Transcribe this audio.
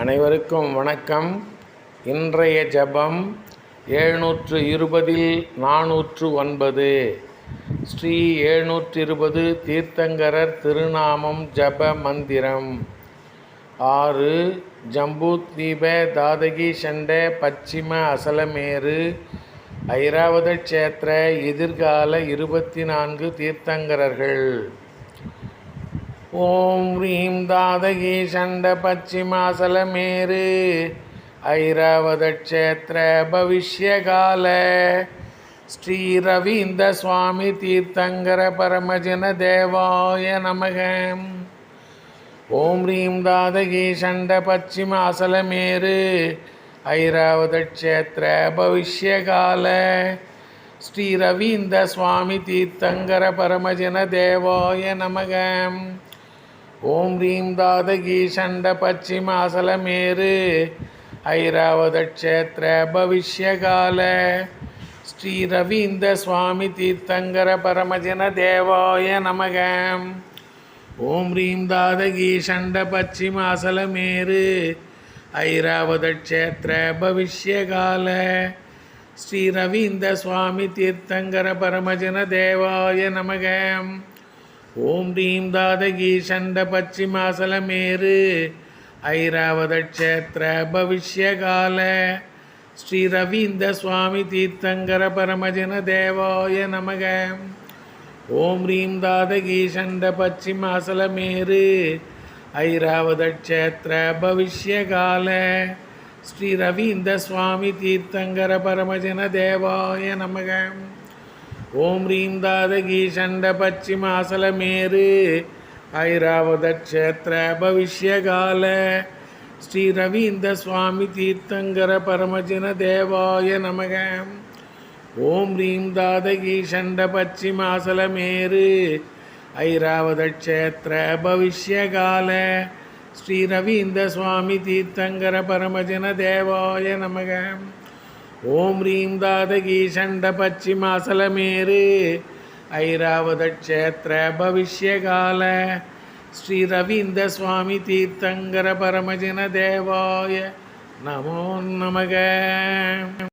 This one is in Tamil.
அனைவருக்கும் வணக்கம். இன்றைய ஜபம் எழுநூற்று இருபதில் நானூற்று ஒன்பது ஸ்ரீ எழுநூற்று இருபது தீர்த்தங்கரர் திருநாமம் ஜப மந்திரம். ஆறு ஜம்பூத்வீப தாதகி சண்ட பச்சிம அசலமேரு ஐராவத க்ஷேத்திர எதிர்கால இருபத்தி நான்கு தீர்த்தங்கரர்கள். ஓம் ஹ்ரீம் தாதகி சண்ட பச்சிமாசலமேரு ஐராவத க்ஷேத்திர பவிஷ்யகால. ஸ்ரீ ரவீந்திர சுவாமி தீர்த்தங்கர பரமஜன தேவாய நமக. ஓம் ஹ்ரீம் தாதகி சண்ட பச்சிமாசலமேரு ஐராவத க்ஷேத்திர பவிஷ்யகால. ஸ்ரீ ரவீந்திர சுவாமி தீர்த்தங்கர பரமஜன தேவாய நமகம் ஓம் ரீம் தாதகி சண்ட பச்சிமாசலமேரு ஐராவத க்ஷேத்திர பவிஷ்யகால ஸ்ரீ ரவீந்திர சுவாமி தீர்த்தங்கர பரமஜன தேவாய நமக. ஓம் ரீம் தாதகி சண்ட பச்சிமாசலமேரு ஐராவத க்ஷேத்திர பவிஷ்யகால ஸ்ரீ ரவீந்திர சுவாமி தீர்த்தங்கர பரமஜன தேவாய நமகம் ஓம் ரீம் தாதகி சண்ட பச்சிமாசலமேரு ஐராவத க்ஷேத்திர பவிஷ்யகால ஸ்ரீ ரவீந்திர சுவாமி தீர்த்தங்கர பரமஜன தேவாய நமக. ஓம் ரீம் தாதகி சண்ட பச்சிமாசலமேரு ஐராவத க்ஷேத்திர பவிஷ்யகால ஸ்ரீ ரவீந்திர சுவாமி தீர்த்தங்கர பரமஜன தேவாய நமகம் ஓம் ஹ்ரீம் தாதகி சண்ட பச்சிமாசலமேரு ஐராவத க்ஷேத்திர பவிஷ்யகால ஸ்ரீ ரவீந்திர சுவாமி தீர்த்தங்கர பரமஜன தேவாய நமக. ஓம் ஹ்ரீம் தாதகி சண்ட பச்சிமாசலமேரு ஐராவத க்ஷேத்திர பவிஷ்யகால ஸ்ரீ ரவீந்திர சுவாமி தீர்த்தங்கர பரமஜன தேவாய நமகம் ஓம் ஹ்ரீம் தாதகி சண்ட பச்சிமாசலமேரு ஐராவத க்ஷேத்திர பவிஷ்யகால ஸ்ரீ ரவீந்திர சுவாமி தீர்த்தங்கர பரமஜன தேவாய. நமோ நமக.